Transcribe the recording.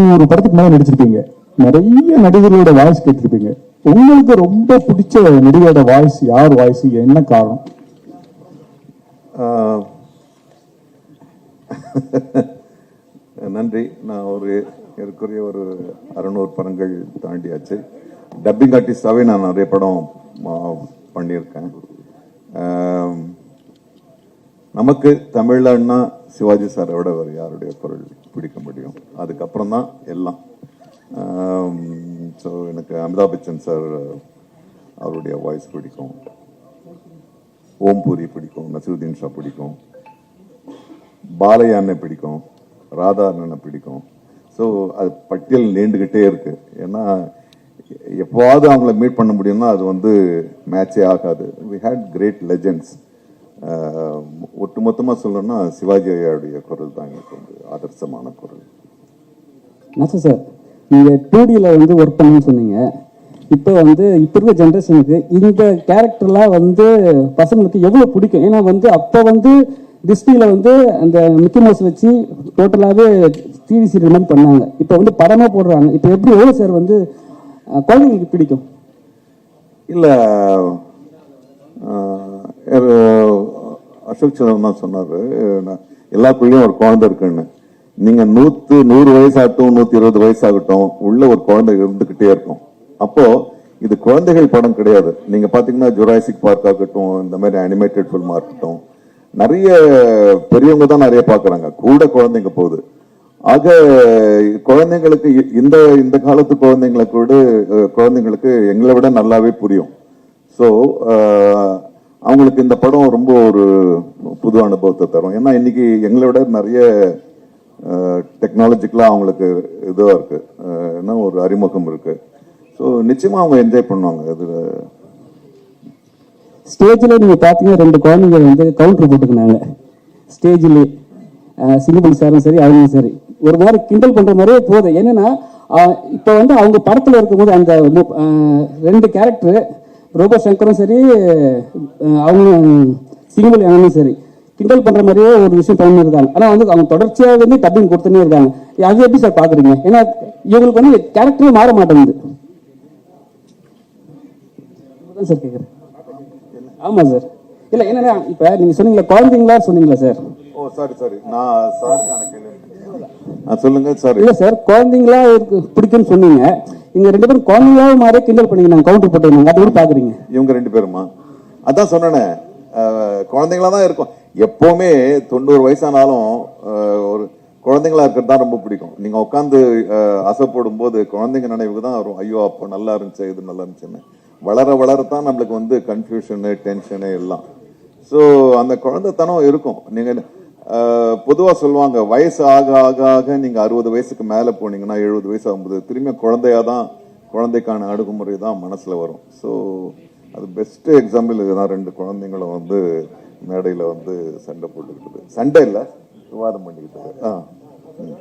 ஒரு படத்துக்கு மேல நடிச்சிருப்பீங்க. நிறைய நடிகர்களோட வாய்ஸ் கேட்டிருப்பீங்க. உங்களுக்கு ரொம்ப பிடிச்ச நடிகரோட வாய்ஸ் யார்? வாய்ஸ் என்ன காரணம்? நன்றி. நான் ஒரு ஏற்குறைய ஒரு அறநூறு படங்கள் தாண்டியாச்சு. டப்பிங் ஆர்டிஸ்டாகவே நான் நிறைய படம் பண்ணியிருக்கேன். நமக்கு தமிழ்லன்னா சிவாஜி சாரை விட வேறு யாருடைய குரல் பிடிக்க முடியும்? அதுக்கப்புறம் தான் எல்லாம் ஸோ எனக்கு அமிதாப் பச்சன் சார் அவருடைய வாய்ஸ் பிடிக்கும். ஓம் பூரி பிடிக்கும் நசருதீன் ஷா பிடிக்கும். பாலையா அண்ணன் பிடிக்கும் ராதா அண்ணனை பிடிக்கும். ஸோ அது பட்டியல் நீண்டுகிட்டே இருக்கு. ஏன்னா எப்போவாவது அவங்கள மீட் பண்ண முடியும்னா அது வந்து மேட்சே ஆகாது. வி ஹேட் கிரேட் லெஜெண்ட்ஸ் ஒட்டுமொத்தமாக சொல்லணும்னா சிவாஜி ஐயாவுடைய குரல் தான் எங்களுக்கு வந்து ஆதர்சமான குரல். நசு சார் நீங்க டூ வந்து ஒர்க் பண்ணணும்னு சொன்னீங்க. இப்போ வந்து இப்போ இருக்க ஜென்ரேஷனுக்கு இந்த கேரக்டர்லாம் வந்து பசங்களுக்கு எவ்வளோ பிடிக்கும்? ஏன்னா வந்து அப்போ வந்து டிஸ்னியில் வந்து அந்த மிக்கி மவுஸ் வச்சு டோட்டலாகவே டிவி சீரியல் மாதிரி பண்ணாங்க. இப்போ வந்து படமாக போடுறாங்க. இப்போ எப்படி எவ்வளோ சார் வந்து குழந்தைங்களுக்கு பிடிக்கும்? இல்ல அசோக் சந்திரன் தான் சொன்னாரு. நான் ஒரு குழந்தை இருக்குன்னு. நீங்கள் நூற்று நூறு வயசாகட்டும் நூற்றி இருபது வயசாகட்டும் உள்ள ஒரு குழந்தை இருந்துக்கிட்டே இருக்கும். அப்போது இது குழந்தைகள் படம் கிடையாது. நீங்கள் பார்த்தீங்கன்னா ஜுராசிக் பார்க் ஆகட்டும் இந்த மாதிரி அனிமேட்டட் ஃபில்மாக இருக்கட்டும் நிறைய பெரியவங்க தான் நிறைய பார்க்குறாங்க கூட குழந்தைங்க போகுது. ஆக குழந்தைங்களுக்கு இ- இந்த இந்த காலத்து குழந்தைங்களுக்கு விட குழந்தைங்களுக்கு எங்களை விட நல்லாவே புரியும். ஸோ அவங்களுக்கு இந்த படம் ரொம்ப ஒரு புது அனுபவத்தை தரும். ஏன்னா இன்னைக்கு எங்களை விட நிறைய டெக்னாலஜிக்கலாக அவங்களுக்கு இதுவாக இருக்கு. என்ன ஒரு அறிமுகம் இருக்கு. ஸோ நிச்சயமா அவங்க என்ஜாய் பண்ணுவாங்க. இது ஸ்டேஜில் நீங்கள் பார்த்தீங்கன்னா ரெண்டு குழந்தைங்க வந்து கவுண்டர் போட்டுக்கினாங்க. ஸ்டேஜிலே சிங்கப்பள்ளி சாரும் சரி அவங்களும் சரி. ஒரு மாதிரி கிண்டல் பண்ணுற மாதிரியே போதும் என்னென்னா இப்போ வந்து அவங்க படத்தில் இருக்கும்போது அந்த ரெண்டு கேரக்டரு ரோபோ சங்கரும் சரி அவங்க அவங்களும் அண்ணனும் சரி கிண்டல் பண்ணுற மாதிரியே ஒரு விஷயம் பண்ணிருக்காங்க ஆனால் வந்து அவங்க தொடர்ச்சியாக வந்து டப்பிங் கொடுத்துனே இருக்காங்க. அது எப்படி சார் பார்க்குறீங்க ஏன்னா இவங்களுக்கு வந்து கேரக்டரே மாற மாட்டேங்குது. சார் கேட்குறேன் ஆமாம் சார் இல்லை என்னன்னா இப்போ நீங்கள் சொன்னீங்களா குழந்தைங்களா சொன்னீங்களா சார் ஓ சாரி சாரி நான் சாருக்கான கேள்வி. சொல்லுங்க சாரி இல்ல சார் குழந்தைங்களா பிடிக்கும்னு சொன்னீங்க. நீங்க ரெண்டு பேரும் குழந்தைங்களா மாதிரி கிண்டல் பண்ணீங்க நாங்க கவுண்டர் அது எப்படி பாக்குறீங்க. இவங்க ரெண்டு பேருமா? அதான் சொன்னேனே. குழந்தைங்களா தான் இருக்கும். எப்பவுமே தொண்ணூறு வயசானாலும் ஒரு குழந்தைங்களா இருக்கிறது தான் ரொம்ப பிடிக்கும். நீங்க உட்காந்து அசை போடும்போது குழந்தைங்க நினைவுக்கு தான் வரும். ஐயோ அப்போ நல்லா இருந்துச்சு இது நல்லா இருந்துச்சுன்னு. வளர வளரத்தான் நம்மளுக்கு வந்து கன்ஃபியூஷனு டென்ஷனு எல்லாம். ஸோ அந்த குழந்தைத்தனம் இருக்கும். நீங்க பொதுவாக சொல்லுவாங்க வயசு ஆக ஆக ஆக நீங்கள் அறுபது வயசுக்கு மேலே போனீங்கன்னா எழுபது வயசு ஆகும்போது திரும்பி குழந்தையா தான் குழந்தைக்கான அணுகுமுறை தான் மனசில் வரும். ஸோ அது பெஸ்ட் எக்ஸாம்பிள் இதுதான் ரெண்டு குழந்தைங்களும் வந்து மேடையில் வந்து சண்டை போட்டுக்கிட்டது. சண்டை இல்லை விவாதம் பண்ணிக்கிட்டது. ஆ. ம்.